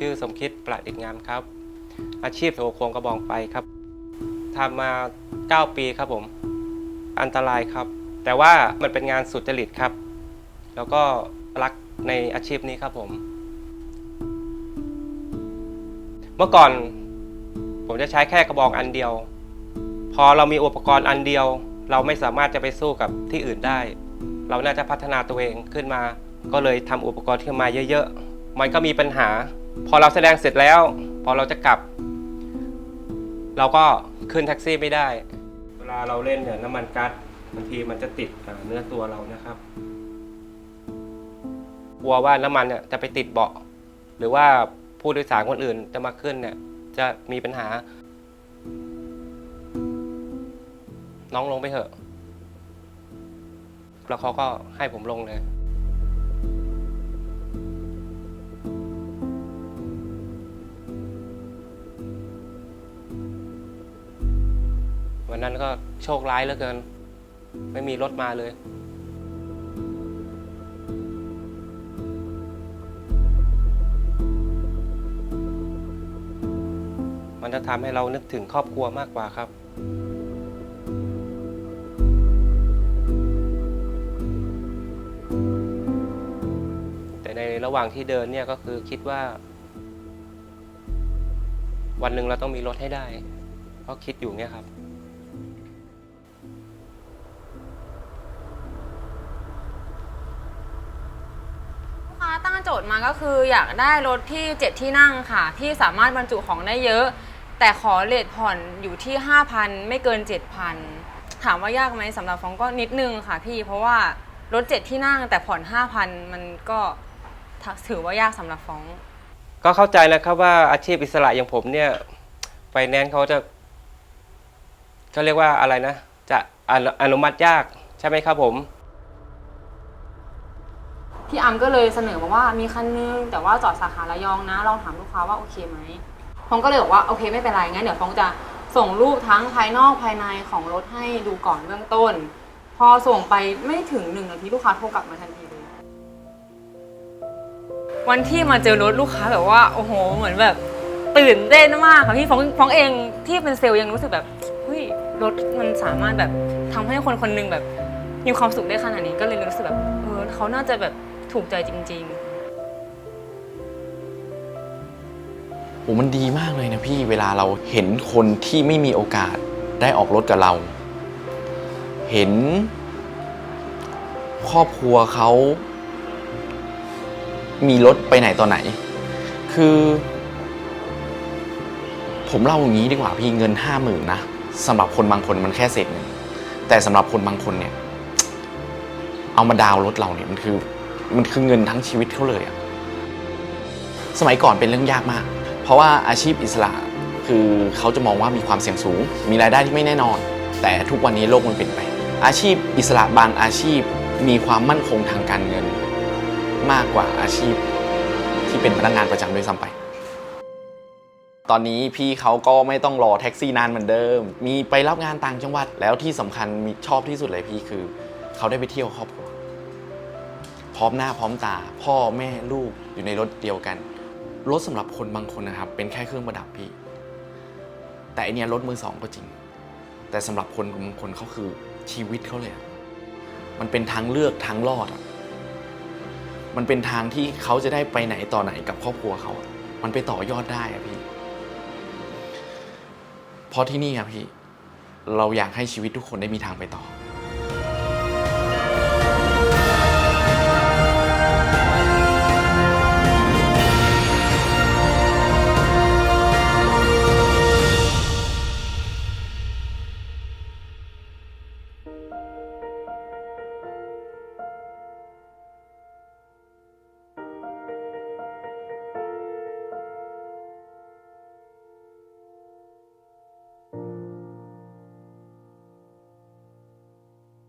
ชื่อสมคิดประดิษฐ์งามครับ อาชีพโถโครงกระบองไฟครับทำมา 9 ปีครับผม อันตรายครับ แต่ว่ามันเป็นงานสุจริตครับ แล้วก็รักในอาชีพนี้ครับผม เมื่อก่อนผมจะใช้แค่กระบองอันเดียว พอเรามีอุปกรณ์อันเดียว เราไม่สามารถจะไปสู้กับที่อื่นได้ เราน่าจะพัฒนาตัวเองขึ้นมา ก็เลยทำอุปกรณ์ขึ้นมาเยอะๆ มันก็มีปัญหา พอเราแสดงเสร็จแล้ว พอเราจะกลับ เราก็ขึ้นแท็กซี่ไม่ได้ เวลาเราเล่นเนี่ยน้ำมันกัดบางทีมันจะติดเนื้อตัวเรานะครับ กลัวว่าน้ำมันเนี่ยจะไปติดเบาะ หรือว่าผู้โดยสารคนอื่นจะมาขึ้นเนี่ย จะมีปัญหา น้องลงไปเถอะ แล้วเขาก็ให้ผมลงเลย วันนั้นก็โชคร้ายเหลือเกิน ไม่มีรถมาเลย มันจะทำให้เรานึกถึงครอบครัวมากกว่าครับแต่ในระหว่างที่เดินเนี่ยก็คือคิดว่า วันหนึ่งเราต้องมีรถให้ได้ เพราะคิดอยู่เนี่ยครับ งโจทย์มาก็คืออยากได้รถที่ 7 ที่นั่งค่ะ ที่สามารถบรรจุของได้เยอะ แต่ขอเลทผ่อนอยู่ที่ 5,000 ไม่เกิน 7,000 ถามว่ายากไหมสำหรับฟองก็นิดนึงค่ะพี่ เพราะว่ารถ 7 ที่นั่งแต่ผ่อน 5,000 มันก็ถือว่ายากสำหรับฟอง ก็เข้าใจนะครับว่าอาชีพอิสระอย่างผมเนี่ยไฟแนนซ์เขาจะเขาเรียกว่าอะไรนะ จะอนุอนุมัติยากใช่ไหมครับผม พี่อัมก็เลยเสนอมาว่ามีคันนึงแต่ว่าจอดสาขาระยองนะ ลองถามลูกค้าว่าโอเคไหมฟองก็เลยบอกว่าโอเคไม่เป็นไรงั้นเดี๋ยวฟองจะส่งรูปทั้งภายนอกภายในของรถให้ดูก่อนเบื้องต้น พอส่งไปไม่ถึงหนึ่งนาทีลูกค้าโทรกลับมาทันทีเลยวันที่มาเจอรถลูกค้าแบบว่าโอ้โห เหมือนแบบตื่นเต้นมากค่ะพี่ฟองฟองเองที่เป็นเซลล์ยังรู้สึกแบบเฮ้ยรถมันสามารถแบบทำให้คนคนหนึงแบบมีความสุขได้ขนาดนี้ก็เลยรู้สึกแบบเออเขาน่าจะแบบ ถูกใจจริง ๆ โอ้มันดีมากเลยนะพี่เวลาเราเห็นคนที่ไม่มีโอกาสได้ออกรถกับเรา เห็น ครอบครัวเขา มีรถไปไหนต่อไหน คือ ผมเล่าอย่างนี้ดีกว่าพี่เงินห้าหมื่นนะสำหรับคนบางคนมันแค่เศษเงินแต่สำหรับคนบางคนเนี่ย เอามาดาวน์รถเราเนี่ยมันคือ มันคือเงินทั้งชีวิตเขาเลยอะสมัยก่อนเป็นเรื่องยากมาก เพราะว่าอาชีพอิสระคือเขาจะมองว่ามีความเสี่ยงสูง มีรายได้ที่ไม่แน่นอน แต่ทุกวันนี้โลกมันเปลี่ยนไปอาชีพอิสระบางอาชีพมีความมั่นคงทางการเงิน มากกว่าอาชีพที่เป็นพนักงานประจำด้วยซ้ำไป ตอนนี้พี่เขาก็ไม่ต้องรอแท็กซี่นานเหมือนเดิม มีไปรับงานต่างจังหวัดแล้วที่สำคัญมีชอบที่สุดเลยพี่คือ เขาได้ไปเที่ยวครอบครัว ร้อมหน้าพร้อมตา พ่อแม่ลูกอยู่ในรถเดียวกัน รถสำหรับคนบางคนนะครับ เป็นแค่เครื่องประดับพี่ แต่อันเนี้ยรถมือสองก็จริง แต่สำหรับคนบางคนเขาคือชีวิตเขาเลยมันเป็นทางเลือกทางรอดอะมันเป็นทางที่เขาจะได้ไปไหนต่อไหนกับครอบครัวเขา มันไปต่อยอดได้อะพี่ เพราะที่นี่อะพี่ เราอยากให้ชีวิตทุกคนได้มีทางไปต่อ